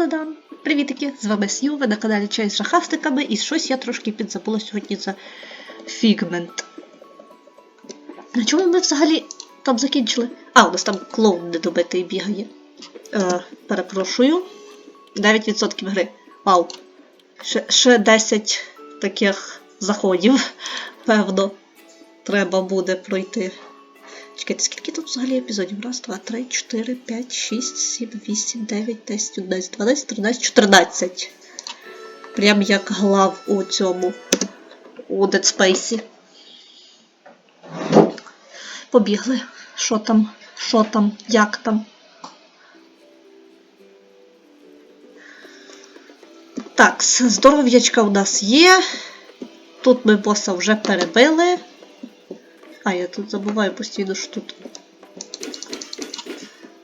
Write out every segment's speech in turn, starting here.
Та-да-дам! Привітики! З вами Сью, ви на каналі Чай з шахастиками, і щось я трошки підзабула сьогодні за фігмент. На чому ми взагалі там закінчили? А, у нас там клоун недобитий бігає. Е, перепрошую. 9% гри. Вау. Ще, ще 10 таких заходів, певно, треба буде пройти. Чекайте, скільки тут взагалі епізодів? Раз, два, три, чотири, п'ять, шість, сім, вісім, дев'ять, десять, одинадцять, дванадцять, тринадцять, чотирнадцять. Прям як глав у цьому. У Dead Space. Побігли. Що там? Що там? Як там? Так, здоров'ячка у нас є. Тут ми боса вже перебили. А, я тут забуваю постійно, що тут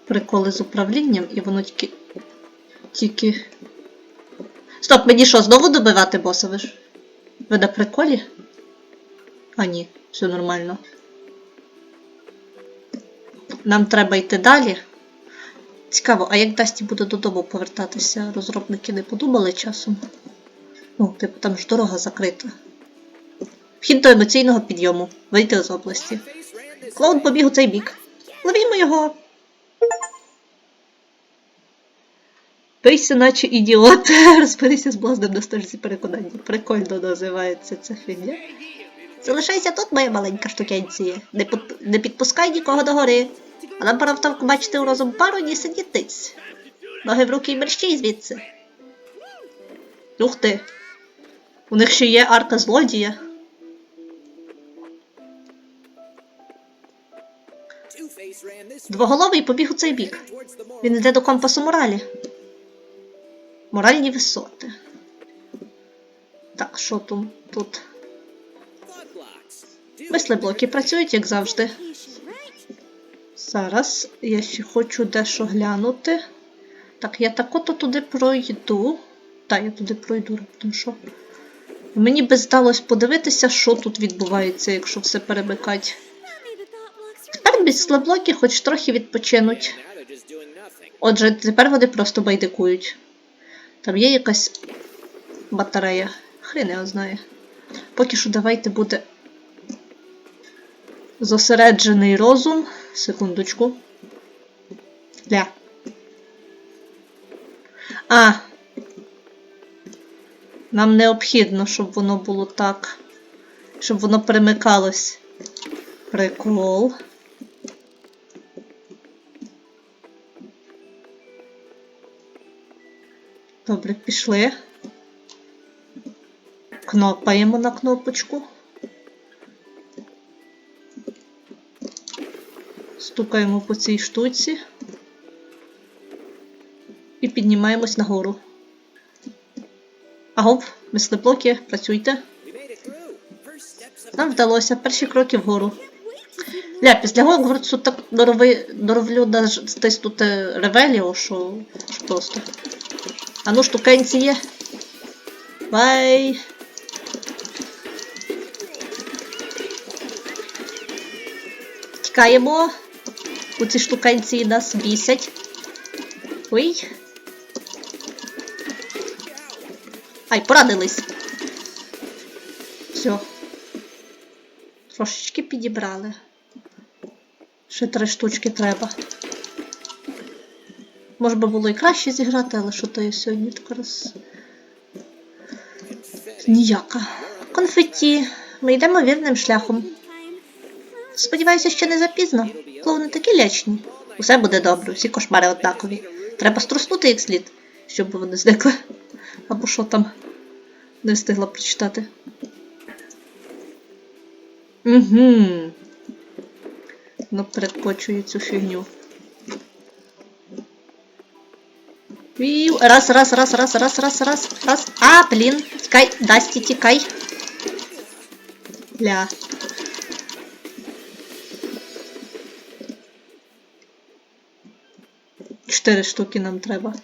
приколи з управлінням, і воно тільки. Тільки. Стоп, мені що, знову добивати боса? Ви ж? Ви на приколі? А, ні, все нормально. Нам треба йти далі. Цікаво, а як Дасті буде додому повертатися? Розробники не подумали часом? Ну, типу, там ж дорога закрита. Вхід до емоційного підйому. Вийти з області. Клоун побіг у цей бік. Ловімо його. Пийся, наче ідіот. Розберися з блазним на стежці переконання. Прикольно називається ця фігня. Залишайся тут, моя маленька штукенція. Не, пут- не підпускай нікого до гори. А нам пора втавку бачити у розум пару нісенітиць. Ноги в руки й мерщій звідси. Ух ти. У них ще є арка злодія. Двоголовий побіг у цей бік. Він йде до компасу моралі. Моральні висоти. Так, що тут? тут? Мислеблоки працюють, як завжди. Зараз я ще хочу дещо глянути. Так, я так ото туди пройду. Так, я туди пройду, тому що. Мені би здалось подивитися, що тут відбувається, якщо все перемикати. Тепер мислеблоки хоч трохи відпочинуть. Отже, тепер вони просто байдикують. Там є якась батарея. Хрен його знає. Поки що давайте буде зосереджений розум. Секундочку. Ля. А. Нам необхідно, щоб воно було так. Щоб воно перемикалось. Прикол. Добре, пішли. Кнопаємо на кнопочку. Стукаємо по цій штуці. І піднімаємось нагору. Агов, мислеблоки, працюйте. Нам вдалося перші кроки вгору. Ля, після Гогвартсу так доровлю десь тут е, ревеліо, що, що просто. А ну штукенці є. Бай. Тікаємо. У ці штукенці нас бісять. Ой. Ай, поранились. Все. Трошечки підібрали. Ще три штучки треба. Може би було і краще зіграти, але що то я сьогодні така раз. Ніяка. Конфетті. Ми йдемо вірним шляхом. Сподіваюся, що не запізно. Клоуни такі лячні. Усе буде добре, всі кошмари однакові. Треба струснути їх слід, щоб вони зникли. Або що там не встигла прочитати. Угу. Ну, перекочую цю фігню. Раз, раз, раз, раз, раз, раз, раз, раз. А, блін. Тікай, Дасті, тікай. Ля. Чотири штуки нам треба.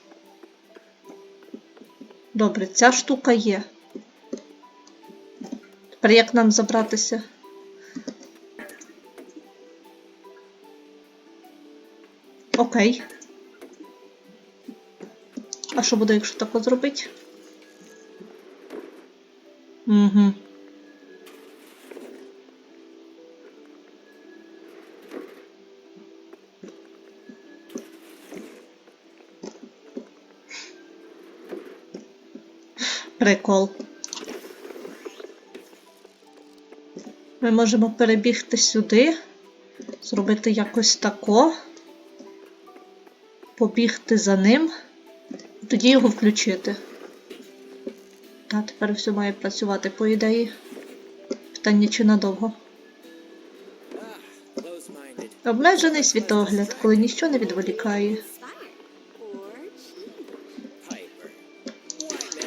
Добре, ця штука є. Тепер як нам забратися? Окей. А що буде, якщо так зробити? Угу. Прикол. Ми можемо перебігти сюди, зробити якось тако, побігти за ним, тоді його включити. Та, тепер все має працювати по ідеї. Питання чи надовго. Обмежений світогляд, коли ніщо не відволікає.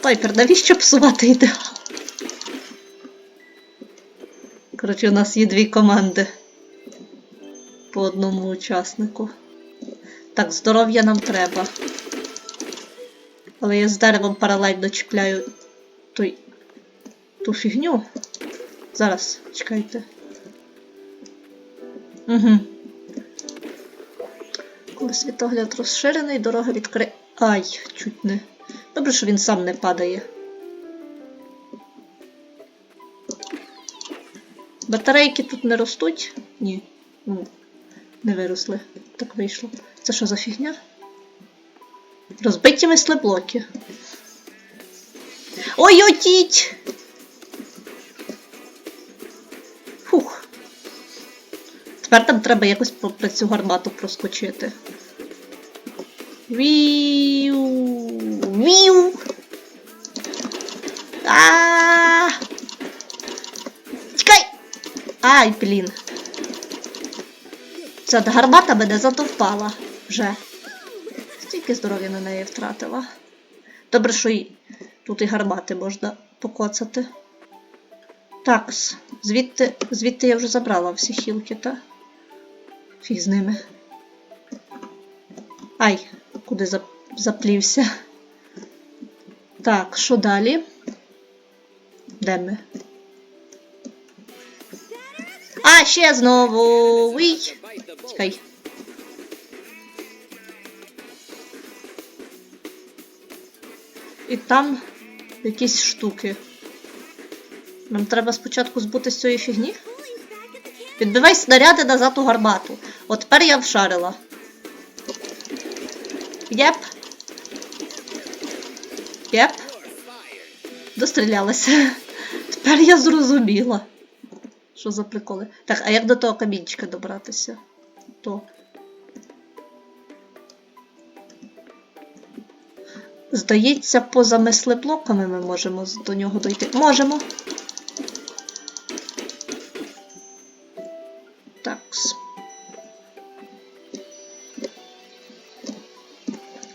Пайпер, навіщо псувати ідеал? Коротше, у нас є дві команди по одному учаснику. Так, здоров'я нам треба. Але я з деревом паралельно чіпляю той, ту фігню. Зараз, чекайте. Угу. Коли світогляд розширений, дорога відкриє. Ай, чуть не. Добре, що він сам не падає. Батарейки тут не ростуть? Ні. Не виросли. Так вийшло. Це що за фігня? Розбиті мислеблоки. Ой, отіть! Фух. Тепер там треба якось попри цю гармату проскочити. Віу! Віу! А! Чекай! Ай, блін. Ця гармата мене затовпала вже. Стільки здоров'я на неї втратила. Добре, що і тут і гармати можна покоцати. Так, звідти, звідти я вже забрала всі хілки, та? Фіг з ними. Ай, куди заплівся. Так, що далі? Де ми? А, ще знову. Уй. Bite І там якісь штуки. Нам треба спочатку збути з цієї фігні. Відбивай снаряди назад у гармату. От тепер я вшарила. Єп. Єп. Дострілялася. Тепер я зрозуміла. Що за приколи? Так, а як до того камінчика добратися? То. Здається, поза мислеблоками ми можемо до нього дойти. Можемо. Такс.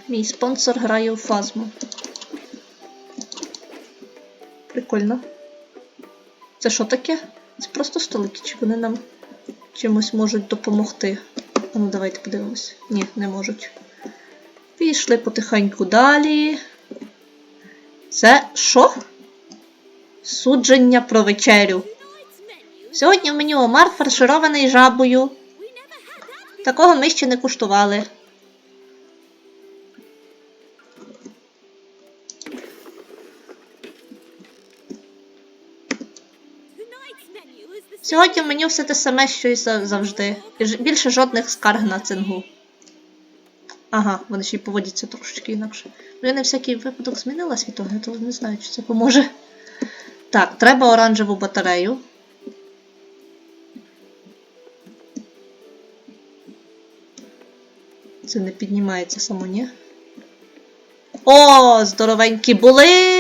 Мій спонсор грає у фазму. Прикольно. Це що таке? Це просто столики, чи вони нам чимось можуть допомогти? Ну давайте подивимось. Ні, не можуть. Пішли потихеньку далі. Це що? Судження про вечерю. Сьогодні в меню омар фарширований жабою. Такого ми ще не куштували. Сьогодні в меню все те саме, що і завжди. Більше жодних скарг на цингу. Ага, вони ще й поводяться трошечки інакше. Ну, я на всякий випадок змінила світогляд, але не знаю, чи це поможе. Так, треба оранжеву батарею. Це не піднімається само, ні? О, здоровенькі були!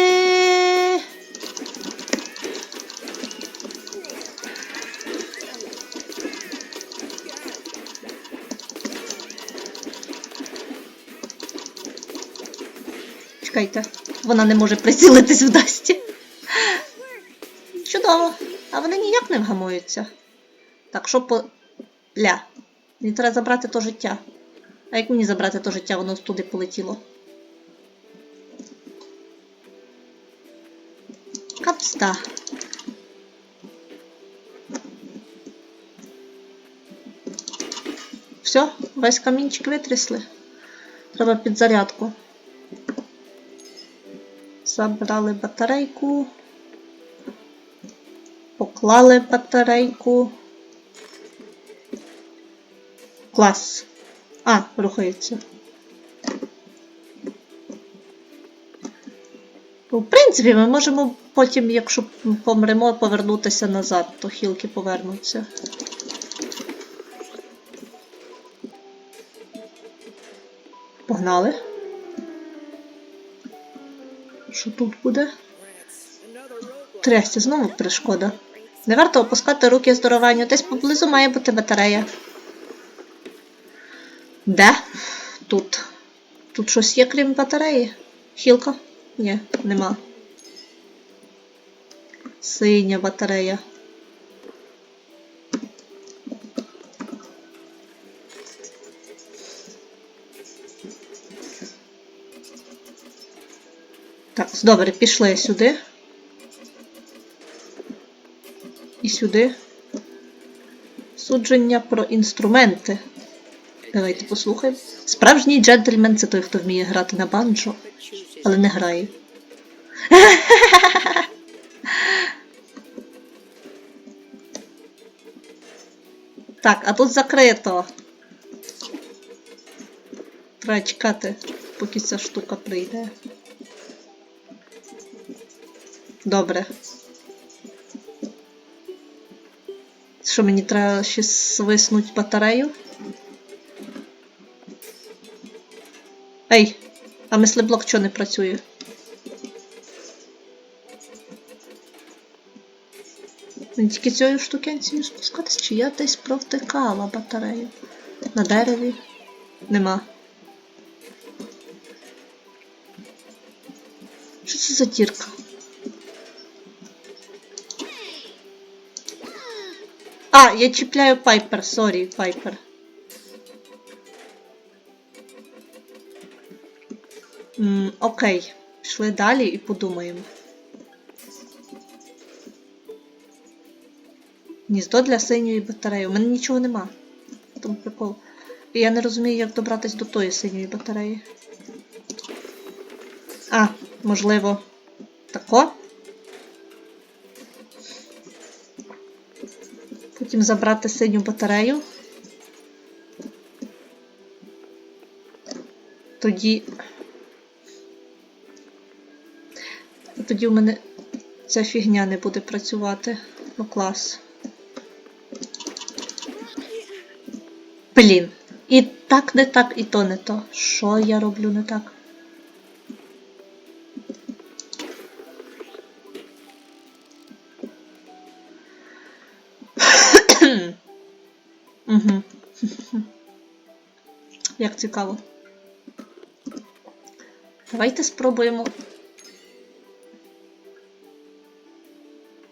Чекайте, вона не може прицілитись в Дасті. Чудово. А вони ніяк не вгамуються. Так, що по. Ля. Мені треба забрати то життя. А як мені забрати то життя, воно туди полетіло. Капста. Все, весь камінчик витрясли. Треба підзарядку. Забрали батарейку. Поклали батарейку. Клас. А, рухається. Ну, В принципі, ми можемо потім, якщо помремо, повернутися назад, то хілки повернуться. Погнали. Що тут буде? Трясся, знову перешкода. Не варто опускати руки здорованню. Десь поблизу має бути батарея. Де? Тут. Тут щось є, крім батареї? Хілка? Ні, нема. Синя батарея. Добре, пішли сюди. І сюди. Судження про інструменти. Давайте послухаємо. Справжній джентльмен це той, хто вміє грати на банджо, але не грає. Так, а тут закрито. Треба чекати, поки ця штука прийде. Добре. Що мені треба ще свиснуть батарею? Ей, а мислеблок чого не працює? Мені тільки цією штукенцією спускатись, чи я десь провтикала батарею? На дереві? Нема. Що це за дірка? Я чіпляю пайпер, сорі, пайпер. Окей, пішли далі і подумаємо. Гніздо для синьої батареї. У мене нічого нема. Тому прикол. І я не розумію, як добратись до тої синьої батареї. А, можливо. Тако? Потім забрати синю батарею. Тоді. Тоді у мене ця фігня не буде працювати. Ну клас. Блін. І так не так, і то не то. Що я роблю не так? Як цікаво. Давайте спробуємо.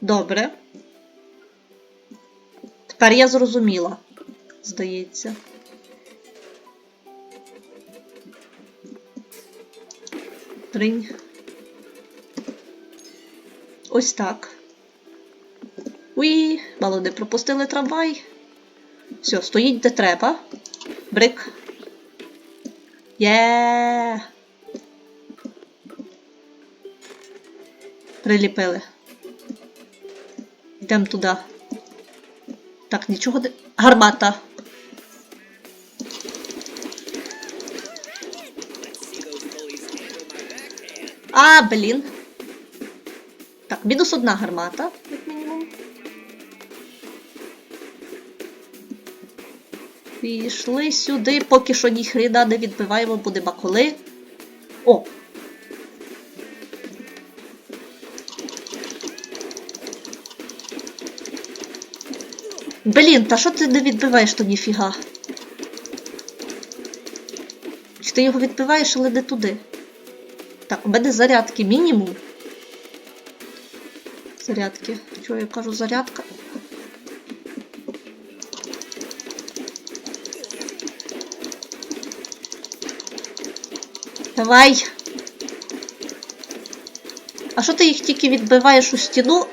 Добре. Тепер я зрозуміла, здається. Тринь. Ось так. Уї, мало не пропустили трамвай. Все, стоїть де треба. Брик. Є. Приліпили. Йдемо туди. Так, нічого не. Гармата. А, блін. Так, мінус одна гармата, Пішли сюди, поки що ніхрена не відбиваємо, буде баколи. О! Блін, та що ти не відбиваєш то ніфіга? Чи ти його відбиваєш, але не туди? Так, у мене зарядки мінімум. Зарядки. Чого я кажу зарядка? Давай. А що ти їх тільки відбиваєш у стіну?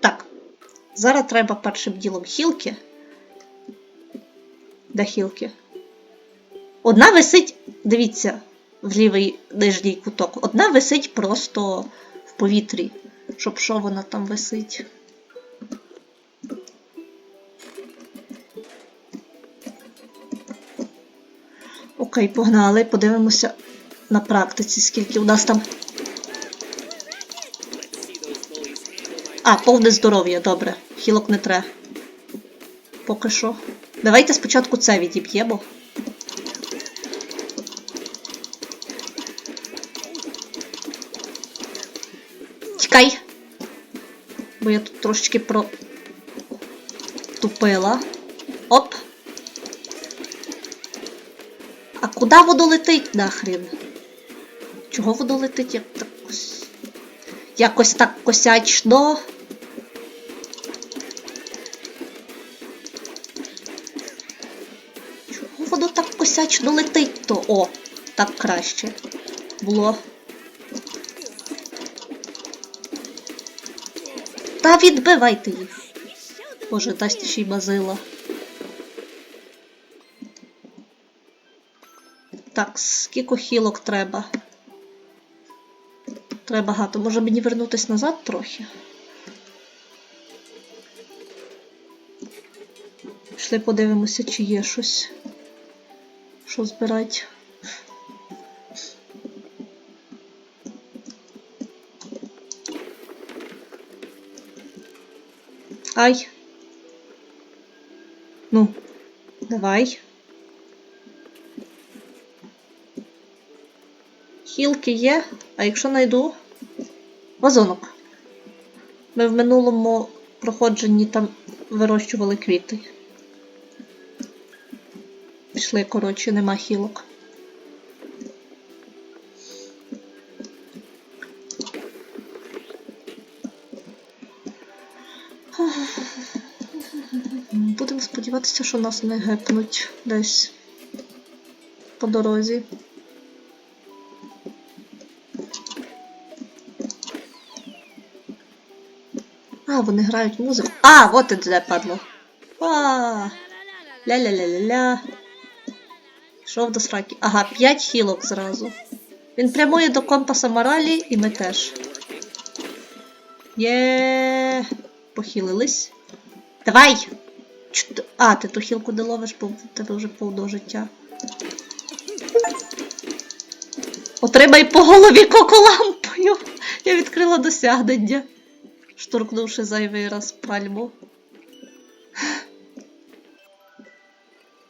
Так. Зараз треба першим ділом хілки. Де хілки? Одна висить, дивіться, в лівий нижній куток. Одна висить просто в повітрі. Щоб що вона там висить. Окей, погнали, подивимося на практиці, скільки у нас там. А, повне здоров'я, добре. Хілок не тре. Поки що. Давайте спочатку це відіб'ємо. Тікай! Бо я тут трошечки про. тупила. Оп! А куди воно летить нахрен? Чого воно летить як так ось. Якось так косячно. Чого воно так косячно летить то? О, так краще. Було. Та відбивайте їх. Боже, дасть ще й базила. Так, скільки хілок треба? Треба багато. Може мені вернутись назад трохи? Пішли подивимося, чи є щось. Що збирати. Ай. Ну, давай. Хілки є, а якщо знайду вазонок. Ми в минулому проходженні там вирощували квіти. Пішли, коротше, нема хілок. Будемо сподіватися, що нас не гепнуть десь по дорозі. Вони грають музику. А, от де падло. Ля-ля-ля-ля-ля. Пішов до сраки. Ага, 5 хілок зразу. Він прямує до компаса моралі, і ми теж. Є. Похилились. Давай! А, ти ту хілку не ловиш, бо в тебе вже повно життя. Отримай по голові коколампою. Я відкрила досягнення, штуркнувши зайвий раз пальму.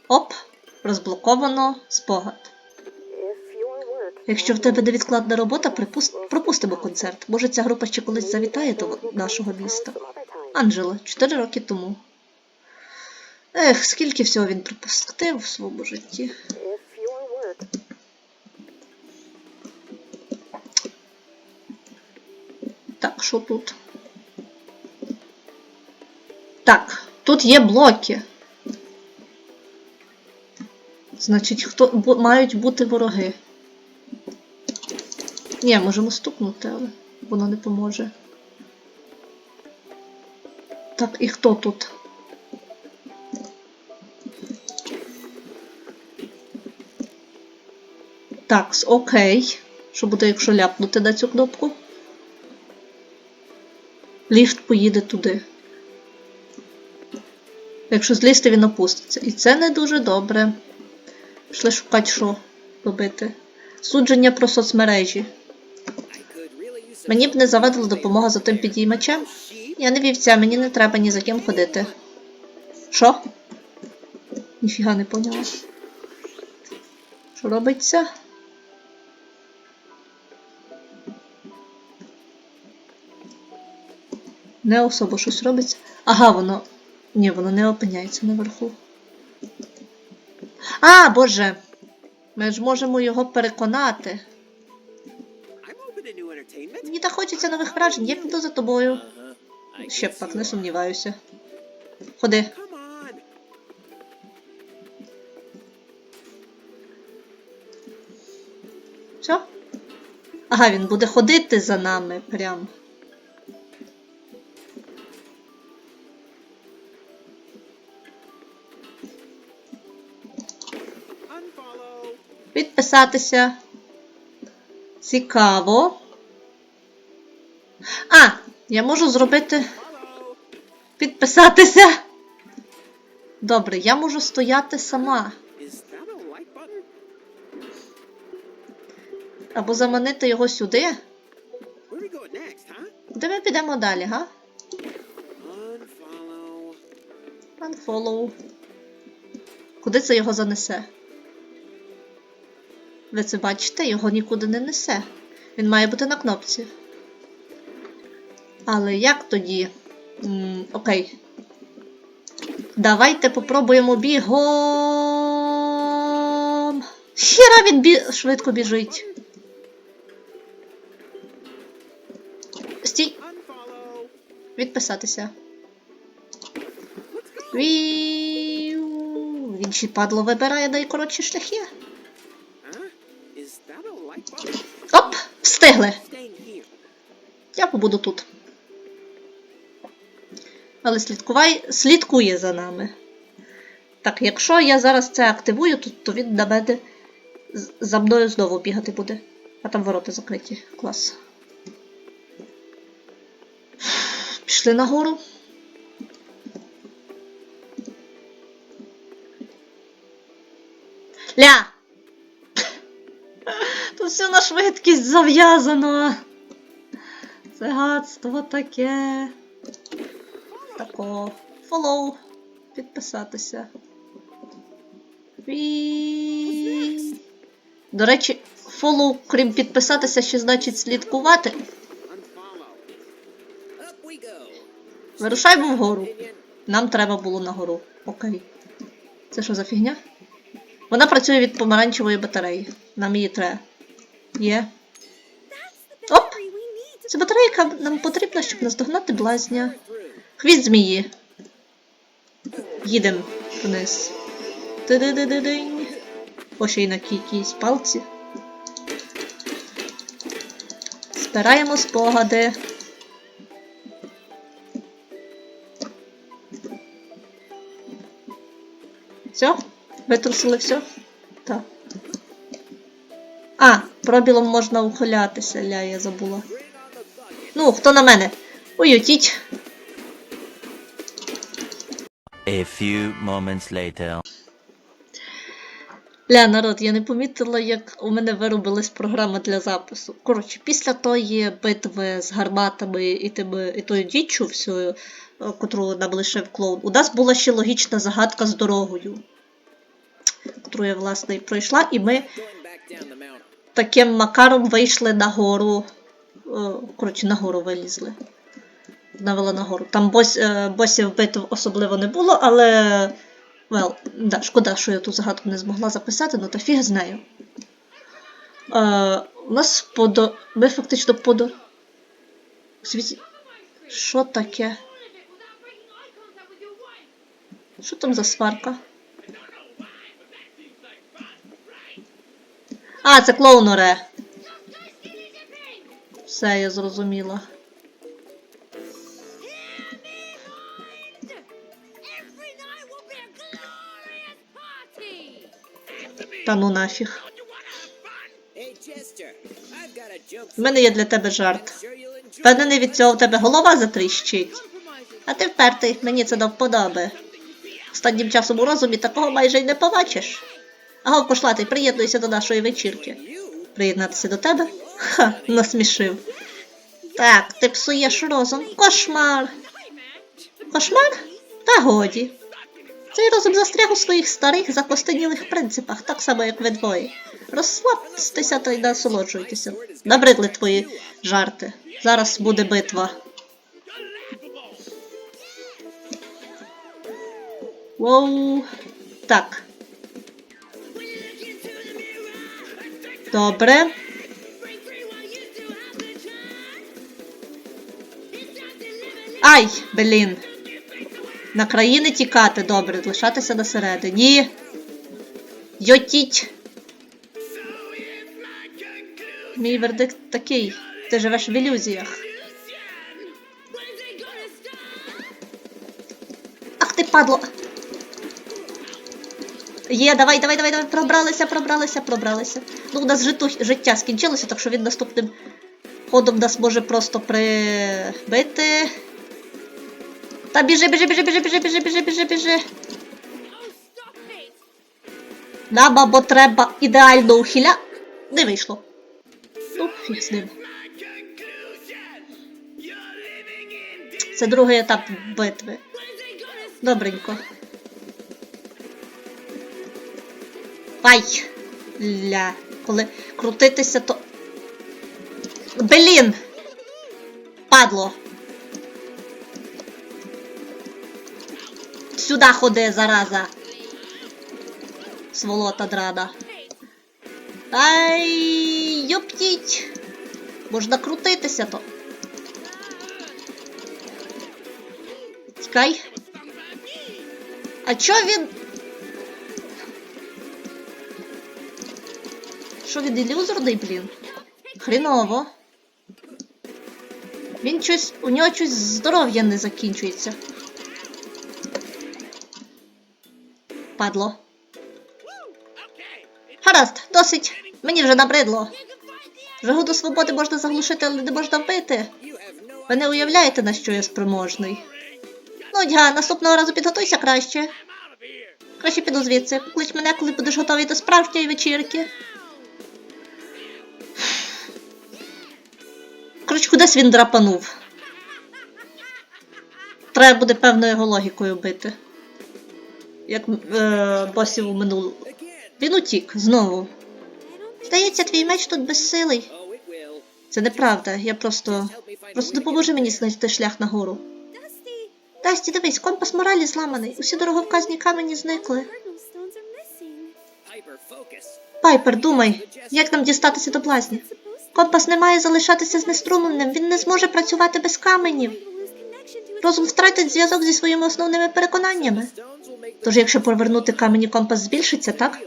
Оп, розблоковано спогад. Якщо в тебе невідкладна робота, припус- пропустимо концерт. Може, ця група ще колись завітає до нашого міста. Анджела, 4 роки тому. Ех, скільки всього він пропустив в своєму житті. Так, що тут? Так, тут є блоки. Значить, хто мають бути вороги. Ні, можемо стукнути, але воно не поможе. Так, і хто тут? Так, окей. Що буде, якщо ляпнути на цю кнопку? Ліфт поїде туди. Якщо злізти, він опуститься. І це не дуже добре. Пішли шукати, що робити. Судження про соцмережі. Мені б не завадила допомога за тим підіймачем. Я не вівця, мені не треба ні за ким ходити. Що? Ніфіга не поняла. Що робиться? Не особо щось робиться. Ага, воно. Ні, воно не опиняється наверху. А, боже! Ми ж можемо його переконати. Мені так хочеться нових вражень, я піду за тобою. Ще б так, не сумніваюся. Ходи. Що? Ага, він буде ходити за нами прям. Підписатися. Цікаво. А, я можу зробити. Підписатися. Добре, я можу стояти сама. Або заманити його сюди. Куди ми підемо далі, га? Unfollow. Куди це його занесе? Ви це бачите, його нікуди не несе. Він має бути на кнопці. Але як тоді? м окей. Давайте попробуємо бігом. Хіра він бі... швидко біжить. Стій, відписатися. Віу. Він ще падло вибирає найкоротші шляхи. Встигли! Я побуду тут. Але слідкувай... слідкує за нами. Так, якщо я зараз це активую, то, то він на мене за мною знову бігати буде. А там ворота закриті. Клас. Пішли нагору. Ля! Тут все на швидкість зав'язано. Це гадство таке. Тако. Follow. Підписатися. Ві... До речі, follow, крім підписатися, ще значить слідкувати. Вирушаємо вгору. Нам треба було нагору. Окей. Це що за фігня? Вона працює від помаранчевої батареї. Нам її треба. Є. Оп! Це батарейка нам потрібна, щоб наздогнати блазня. Хвіст змії. Їдем вниз. О, ще й на якійсь палці. Збираємо спогади. Все? Витрусили все? Так. Пробілом можна ухилятися, ля, я забула. Ну, хто на мене? Уютіть. A few moments later. Ля, народ, я не помітила, як у мене виробилась програма для запису. Коротше, після тої битви з гарматами і тими, і тою діччю всю, е, котру нам лишив клоун, у нас була ще логічна загадка з дорогою, котру я, власне, і пройшла, і ми таким макаром вийшли на гору. е, Коротше, на гору вилізли. Навела на гору. Там бос, е, босів битв особливо не було, але. Well, да, шкода, що я ту загадку не змогла записати, ну та фіг з нею. Е, у нас подо. Ми фактично подо. Що таке? Що там за сварка? А, це клоун оре. Все, я зрозуміла. Та ну нафіг. У мене є для тебе жарт. Enjoy. Впевнений від цього в тебе голова затріщить. А ти впертий, мені це до вподоби. Останнім часом у розумі такого майже й не побачиш. Аго, кошлатий, приєднуйся до нашої вечірки. Приєднатися до тебе? Ха, насмішив. Так, ти псуєш розум. Кошмар. Кошмар? Та годі. Цей розум застряг у своїх старих закостенілих принципах, так само, як ви двоє. Розслабтеся та й насолоджуйтеся. Набридли твої жарти. Зараз буде битва. Воу. Так. Добре. Ай, блін. На країни тікати, добре, лишатися на середині. Йотіть. Мій вердикт такий. Ти живеш в ілюзіях. Ах ти падло. Є, давай, давай, давай, давай, пробралися, пробралися, пробралися. Ну, у нас житу, життя скінчилося, так що він наступним ходом нас може просто прибити. Та біжи, біжи, біжи, біжи, біжи, біжи, біжи, біжи, біжи. Нам або треба ідеально ухиля. Не вийшло. Ну, фіг з ним. Це другий етап битви. Добренько. Ай! Ля. Коли крутитися, то. Блін! Падло. Сюди ходи, зараза. Сволота драда. Ай, йоптіть. Можна крутитися то. Тікай. А чо він. Що він ілюзорний, блін? Хріново. Він щось. У нього щось здоров'я не закінчується. Падло. Гаразд, досить. Мені вже набридло. Жагу до свободи можна заглушити, але не можна вбити. Ви не уявляєте, на що я спроможний. Ну, Нудьга, наступного разу підготуйся краще. Краще піду звідси. Поклич мене, коли будеш готовий до справжньої вечірки. Кудись він драпанув. Треба буде певною його логікою бити. Як е, босів у минулому. Він утік знову. Здається, твій меч тут безсилий. Це неправда, я просто. Просто допоможи мені знайти шлях нагору. Дасті, дивись, компас моралі зламаний. Усі дороговказні камені зникли. Пайпер, думай, як нам дістатися до блазні? Компас не має залишатися знеструмленим, він не зможе працювати без каменів. Розум втратить зв'язок зі своїми основними переконаннями. Тож, якщо повернути камені, компас збільшиться, так?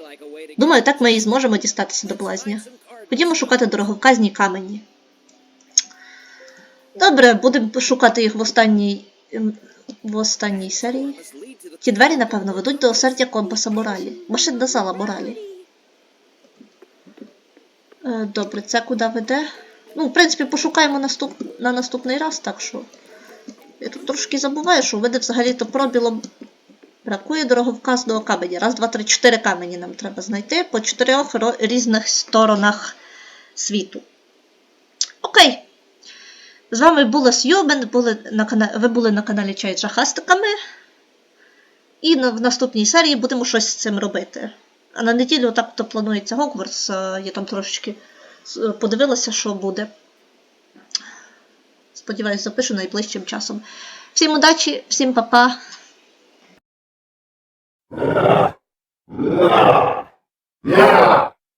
Думаю, так ми і зможемо дістатися до блазня. Ходімо шукати дороговказні камені. Добре, будемо шукати їх в останній. ем, в останній серії. Ті двері, напевно, ведуть до осердя компаса моралі. Машинна зала моралі. Е, Добре, це куди веде? Ну, в принципі, пошукаємо наступ... на наступний раз, так що. Я тут трошки забуваю, що мене взагалі-то пробілом бракує дороговказного каменя. Раз, два, три, чотири камені нам треба знайти по чотирьох різних сторонах світу. Окей. З вами була Сьюбен, були на кана... ви були на каналі Чай з Жахастиками. І в наступній серії будемо щось з цим робити. А на неділю так то планується Гогвартс, е, я там трошечки е, подивилася, що буде. Сподіваюсь, запишу найближчим часом. Всім удачі, всім па-па!